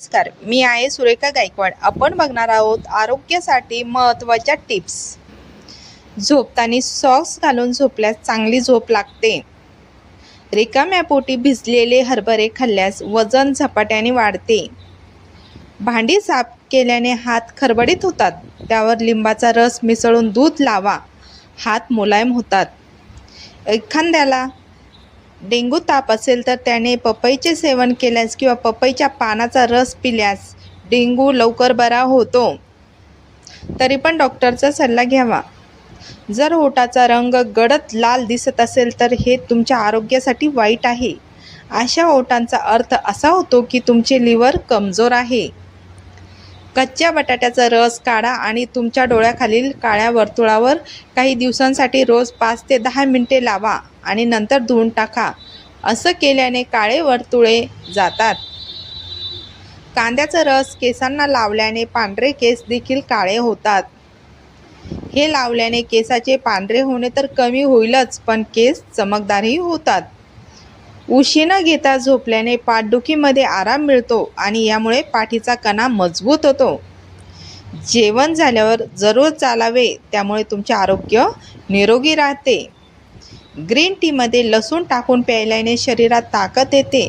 नमस्कार. मी आहे सुरेखा गायकवाड. आपण बघणार आहोत आरोग्यासाठी महत्त्वाच्या टिप्स. झोपताना सॉक्स घालून झोपल्यास चांगली झोप लागते. रिकाम्या पोटी भिजलेले हरभरे खाल्ल्यास वजन झपाट्याने वाढते. भांडी साफ केल्याने हात खरबडीत होतात. त्यावर लिंबाचा रस मिसळून दूध लावा. हात मुलायम होतात. एखाद्याला डेंग्यू ताप असेल तर त्याने पपईचे सेवन केल्यास किंवा पपईच्या पानाचा रस पिल्यास डेंगू लवकर बरा होतो. तरी पण डॉक्टरचा सल्ला घ्यावा. जर ओटाचा रंग गडद लाल दिसत असेल तर हे तुमच्या आरोग्यासाठी वाईट आहे. अशा ओटांचा अर्थ असा होतो की तुमचे लिव्हर कमजोर आहे. कच्च्या बटाट्याचा रस काढा आणि तुमच्या डोळ्याखालील काळ्या वर्तुळावर काही दिवसांसाठी रोज पाच ते दहा मिनिटे लावा. आणि नंतर धुवून टाका. असं केल्याने काळे वर्तुळे जातात. कांद्याचा रस केसांना लावल्याने पांढरे केस देखील काळे होतात. हे लावल्याने केसाचे पांढरे होणे तर कमी होईलच पण केस चमकदारही होतात. उशी न घेता झोपल्याने पाठदुखीमध्ये आराम मिळतो आणि यामुळे पाठीचा कणा मजबूत होतो. जेवण झाल्यावर जरूर चालावे त्यामुळे तुमचे आरोग्य निरोगी राहते. ग्रीन टीमध्ये लसूण टाकून प्यायल्याने शरीरात ताकद येते.